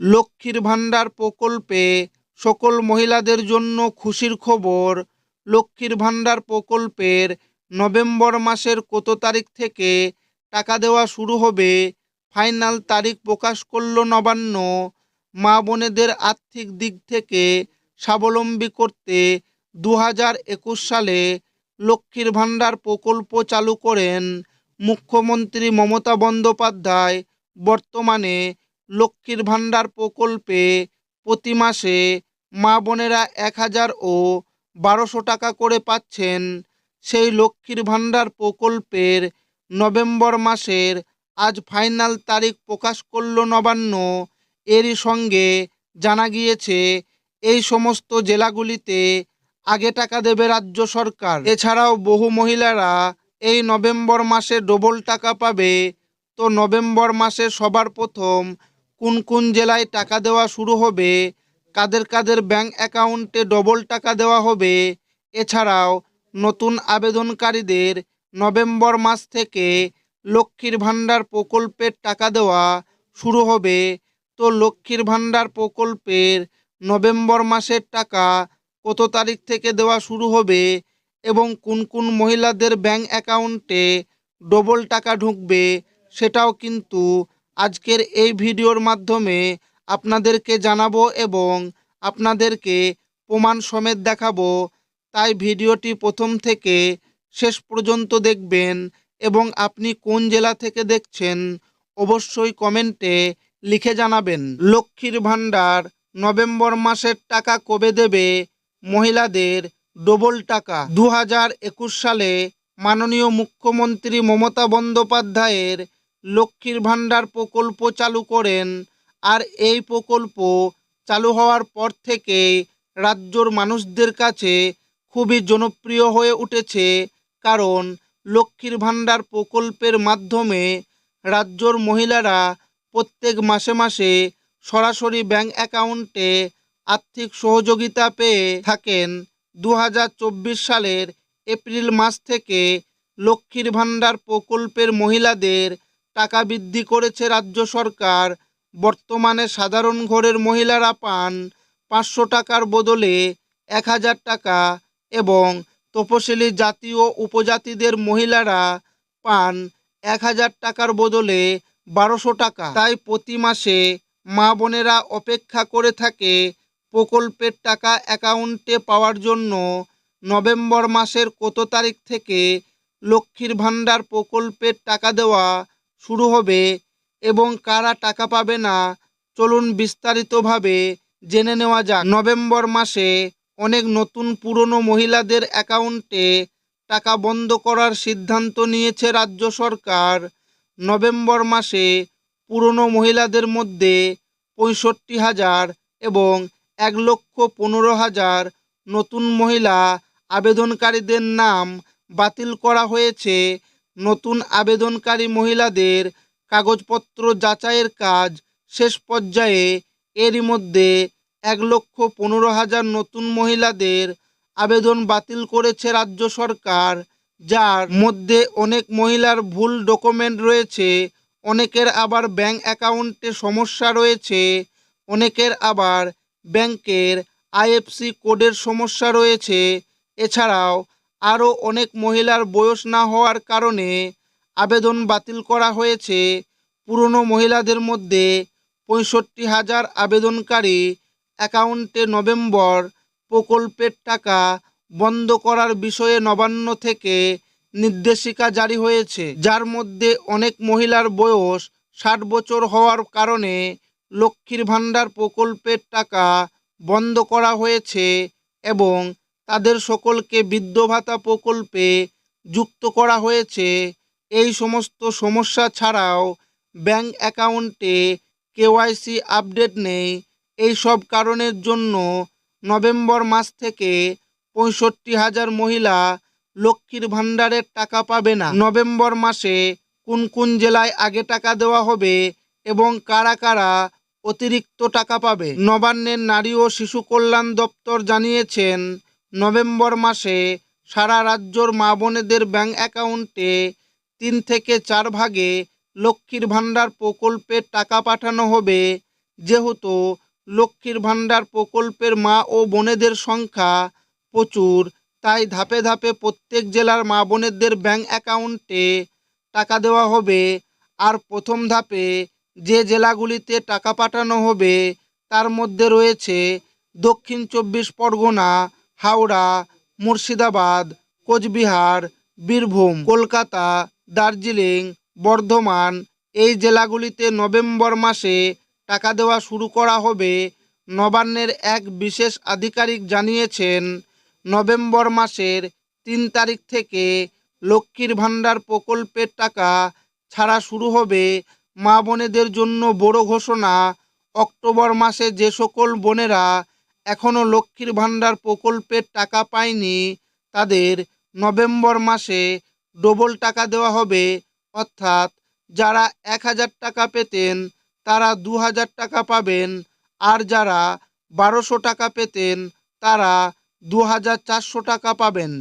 লক্ষ্মীর ভাণ্ডার প্রকল্পে সকল মহিলাদের জন্য খুশির খবর। লক্ষ্মীর ভাণ্ডার প্রকল্পের নভেম্বর মাসের কত তারিখ থেকে টাকা দেওয়া শুরু হবে, ফাইনাল তারিখ প্রকাশ করল নবান্ন। মা বোনেদের আর্থিক দিক থেকে স্বাবলম্বী করতে দু একুশ সালে লক্ষ্মীর ভাণ্ডার প্রকল্প চালু করেন মুখ্যমন্ত্রী মমতা বন্দ্যোপাধ্যায়। বর্তমানে লক্ষ্মীর ভাণ্ডার প্রকল্পে প্রতি মাসে মা বোনেরা এক হাজার ও বারোশো টাকা করে পাচ্ছেন। সেই লক্ষ্মীর ভাণ্ডার প্রকল্পের নভেম্বর মাসের আজ ফাইনাল তারিখ প্রকাশ করল নবান্ন। এরই সঙ্গে জানা গিয়েছে, এই সমস্ত জেলাগুলিতে আগে টাকা দেবে রাজ্য সরকার। এছাড়াও বহু মহিলারা এই নভেম্বর মাসে ডবল টাকা পাবে। তো নভেম্বর মাসে সবার প্রথম কোন কোন জেলায় টাকা দেওয়া শুরু হবে, কাদের কাদের ব্যাংক অ্যাকাউন্টে ডবল টাকা দেওয়া হবে, এছাড়াও নতুন আবেদনকারীদের নভেম্বর মাস থেকে লক্ষ্মীর ভাণ্ডার প্রকল্পের টাকা দেওয়া শুরু হবে। তো লক্ষ্মীর ভাণ্ডার প্রকল্পের নভেম্বর মাসের টাকা কত তারিখ থেকে দেওয়া শুরু হবে এবং কোন কোন মহিলাদের ব্যাংক অ্যাকাউন্টে ডবল টাকা ঢুকবে সেটাও কিন্তু আজকের এই ভিডিওর মাধ্যমে আপনাদেরকে জানাব এবং আপনাদেরকে প্রমাণ সমেত দেখাবো। তাই ভিডিওটি প্রথম থেকে শেষ পর্যন্ত দেখবেন এবং আপনি কোন জেলা থেকে দেখছেন অবশ্যই কমেন্টে লিখে জানাবেন। লক্ষ্মীর ভাণ্ডার নভেম্বর মাসের টাকা কবে দেবে? মহিলাদের ডবল টাকা। দু হাজার একুশ সালে মাননীয় মুখ্যমন্ত্রী মমতা বন্দ্যোপাধ্যায়ের লক্ষ্মীর ভাণ্ডার প্রকল্প চালু করেন আর এই প্রকল্প চালু হওয়ার পর থেকে রাজ্যর মানুষদের কাছে খুবই জনপ্রিয় হয়ে উঠেছে কারণ লক্ষ্মীর ভাণ্ডার প্রকল্পের মাধ্যমে রাজ্যর মহিলারা প্রত্যেক মাসে মাসে সরাসরি ব্যাংক অ্যাকাউন্টে আর্থিক সহযোগিতা পেয়ে থাকেন। দু হাজার চব্বিশ সালের এপ্রিল মাস থেকে লক্ষ্মীর ভাণ্ডার প্রকল্পের মহিলাদের টাকা বৃদ্ধি করেছে রাজ্য সরকার। বর্তমানে সাধারণ ঘরের মহিলারা পান পাঁচশো টাকার বদলে এক হাজার টাকা এবং তপশিলি জাতি ও উপজাতিদের মহিলারা পান এক হাজার টাকার বদলে বারোশো টাকা। তাই প্রতি মাসে মা বোনেরা অপেক্ষা করে থাকে প্রকল্পের টাকা অ্যাকাউন্টে পাওয়ার জন্য। নভেম্বর মাসের কত তারিখ থেকে লক্ষ্মীর ভাণ্ডার প্রকল্পের টাকা দেওয়া শুরু হবে এবং কারা টাকা পাবে না, চলুন বিস্তারিতভাবে জেনে নেওয়া যাক। নভেম্বর মাসে অনেক নতুন পুরনো মহিলাদের অ্যাকাউন্টে টাকা বন্ধ করার সিদ্ধান্ত নিয়েছে রাজ্য সরকার। নভেম্বর মাসে পুরনো মহিলাদের মধ্যে পঁয়ষট্টি হাজার এবং এক লক্ষ পনেরো হাজার নতুন মহিলা আবেদনকারীদের নাম বাতিল করা হয়েছে। নতুন আবেদনকারী মহিলাদের কাগজপত্র যাচাইয়ের কাজ শেষ পর্যায়ে এরই মধ্যে এক লক্ষ পনেরো হাজার নতুন মহিলাদের আবেদন বাতিল করেছে রাজ্য সরকার, যার মধ্যে অনেক মহিলার ভুল ডকুমেন্ট রয়েছে, অনেকের আবার ব্যাংক অ্যাকাউন্টে সমস্যা রয়েছে, অনেকের আবার ব্যাংকের আইএফসি কোডের সমস্যা রয়েছে। এছাড়াও আরও অনেক মহিলার বয়স না হওয়ার কারণে আবেদন বাতিল করা হয়েছে। পুরনো মহিলাদের মধ্যে পঁয়ষট্টি হাজার আবেদনকারী অ্যাকাউন্টে নভেম্বর প্রকল্পের টাকা বন্ধ করার বিষয়ে নবান্ন থেকে নির্দেশিকা জারি হয়েছে, যার মধ্যে অনেক মহিলার বয়স ষাট বছর হওয়ার কারণে লক্ষ্মীর ভাণ্ডার প্রকল্পের টাকা বন্ধ করা হয়েছে এবং তাদের সকলকে বৃদ্ধ ভাতা প্রকল্পে যুক্ত করা হয়েছে। এই সমস্ত সমস্যা ছাড়াও ব্যাংক অ্যাকাউন্টে কেওয়াইসি আপডেট নেই। এই সব কারণের জন্য নভেম্বর মাস থেকে পঁয়ষট্টি হাজার মহিলা লক্ষ্মীর ভাণ্ডারের টাকা পাবে না। নভেম্বর মাসে কোন কোন জেলায় আগে টাকা দেওয়া হবে এবং কারা কারা অতিরিক্ত টাকা পাবে? নবান্নের নারী ও শিশু কল্যাণ দপ্তর জানিয়েছেন নভেম্বর মাসে সারা রাজ্যর মা বোনেদের ব্যাংক অ্যাকাউন্টে তিন থেকে চার ভাগে লক্ষ্মীর ভাণ্ডার প্রকল্পের টাকা পাঠানো হবে। যেহেতু লক্ষ্মীর ভাণ্ডার প্রকল্পের মা ও বোনেদের সংখ্যা প্রচুর, তাই ধাপে ধাপে প্রত্যেক জেলার মা বোনেদের ব্যাংক অ্যাকাউন্টে টাকা দেওয়া হবে। আর প্রথম ধাপে যে জেলাগুলিতে টাকা পাঠানো হবে, তার মধ্যে রয়েছে দক্ষিণ চব্বিশ পরগনা হাওড়া, মুর্শিদাবাদ, কোচবিহার, বীরভূম, কলকাতা, দার্জিলিং, বর্ধমান, এই জেলাগুলিতে নভেম্বর মাসে টাকা দেওয়া শুরু করা হবে। নবান্নের এক বিশেষ আধিকারিক জানিয়েছেন, নভেম্বর মাসের তিন তারিখ থেকে লক্ষ্মীর ভাণ্ডার প্রকল্পের টাকা ছাড়া শুরু হবে। মা বোনেদের জন্য বড় ঘোষণা, অক্টোবর মাসে যে সকল বোনেরা এখনও লক্ষ্মীর ভাণ্ডার প্রকল্পের টাকা পায়নি, তাদের নভেম্বর মাসে ডবল টাকা দেওয়া হবে। অর্থাৎ যারা এক হাজার টাকা পেতেন, তারা দু হাজার টাকা পাবেন। আর যারা বারোশো টাকা পেতেন, তারা দু হাজার চারশো টাকা পাবেন।